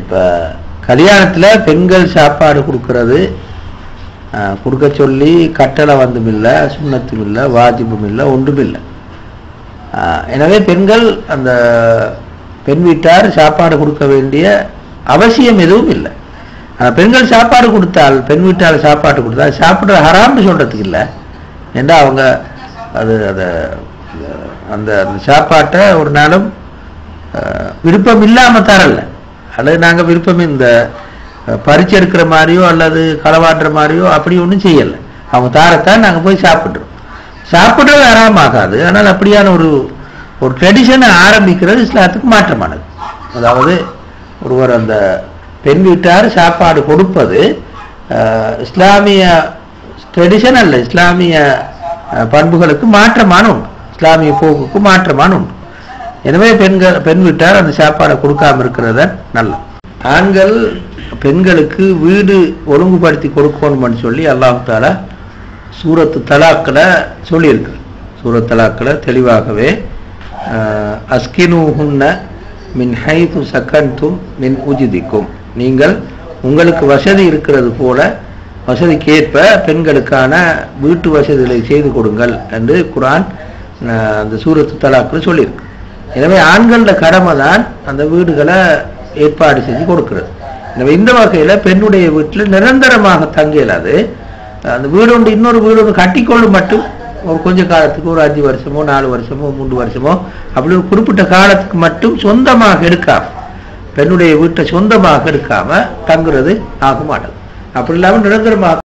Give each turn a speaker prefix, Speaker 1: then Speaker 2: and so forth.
Speaker 1: இப்போ கல்யாணத்தில் பெண்கள் சாப்பாடு கொடுக்கறது கொடுக்க சொல்லி கட்டளை வந்தும் இல்லை சுண்ணத்தும் இல்லை வாஜிப்பும் இல்லை ஒன்றும் இல்லை. எனவே பெண்கள் அந்த பெண் வீட்டார் சாப்பாடு கொடுக்க வேண்டிய அவசியம் எதுவும் இல்லை. ஆனால் பெண்கள் சாப்பாடு கொடுத்தால் பெண் வீட்டார் சாப்பாடு கொடுத்தால் சாப்பிட்ற ஹராம்னு சொல்றதுக்கு இல்லை. ஏன்னா அவங்க அது அதை அந்த அந்த சாப்பாட்டை ஒரு நாளும் விருப்பம் இல்லாமல் தரல. அல்லது நாங்கள் விருப்பம் இந்த பறிச்செடுக்கிற எடுக்கிற மாதிரியோ அல்லது களவாடுற மாதிரியோ அப்படி ஒன்றும் செய்யலை. அவங்க தாரத்தான் நாங்கள் போய் சாப்பிட்றோம். சாப்பிட்றது ஆகாது ஆனால் அப்படியான ஒரு ஒரு ட்ரெடிஷனை ஆரம்பிக்கிறது இஸ்லாத்துக்கு மாற்றமானது. அதாவது ஒருவர் அந்த பெண் வீட்டார் சாப்பாடு கொடுப்பது இஸ்லாமிய ட்ரெடிஷன் அல்ல. இஸ்லாமிய பண்புகளுக்கு மாற்றமான உண்டு இஸ்லாமிய போக்குக்கு மாற்றமான உண்டு எனவே பெண்கள் பெண் வீட்டார் அந்த சாப்பாடை கொடுக்காம இருக்கிறத நல்லது. ஆண்கள் பெண்களுக்கு வீடு ஒழுங்குபடுத்தி கொடுக்கணும்னு சொல்லி அல்லாஹு தாலா சூரத்து தலாக்கில் சொல்லியிருக்கு சூரத் தலாக்கில் தெளிவாகவே அஸ்கினு அஸ்கினூஹுன்ன மின் ஹைத்து சக்கன்தும் மின் உஜிதிக்கும். நீங்கள் உங்களுக்கு வசதி இருக்கிறது போல வசதிக்கேற்ப பெண்களுக்கான வீட்டு வசதிகளை செய்து கொடுங்கள் என்று குரான் அந்த சூரத்து தலாக்கில் சொல்லியிருக்கு எனவே ஆண்களோட கடமை தான் அந்த வீடுகளை ஏற்பாடு செஞ்சு கொடுக்கிறது. எனவே இந்த வகையில பெண்ணுடைய வீட்டில் நிரந்தரமாக தங்கியலாது அந்த வீடு ஒன்று இன்னொரு வீடு ஒன்று கட்டிக்கொள்ளும் மட்டும் ஒரு கொஞ்ச காலத்துக்கு ஒரு அஞ்சு வருஷமோ நாலு வருஷமோ மூன்று வருஷமோ அப்படி ஒரு குறிப்பிட்ட காலத்துக்கு மட்டும் சொந்தமாக எடுக்காம பெண்ணுடைய வீட்டை சொந்தமாக எடுக்காம தங்குறது ஆக மாட்டது. அப்படி இல்லாமல் நிரந்தரமாக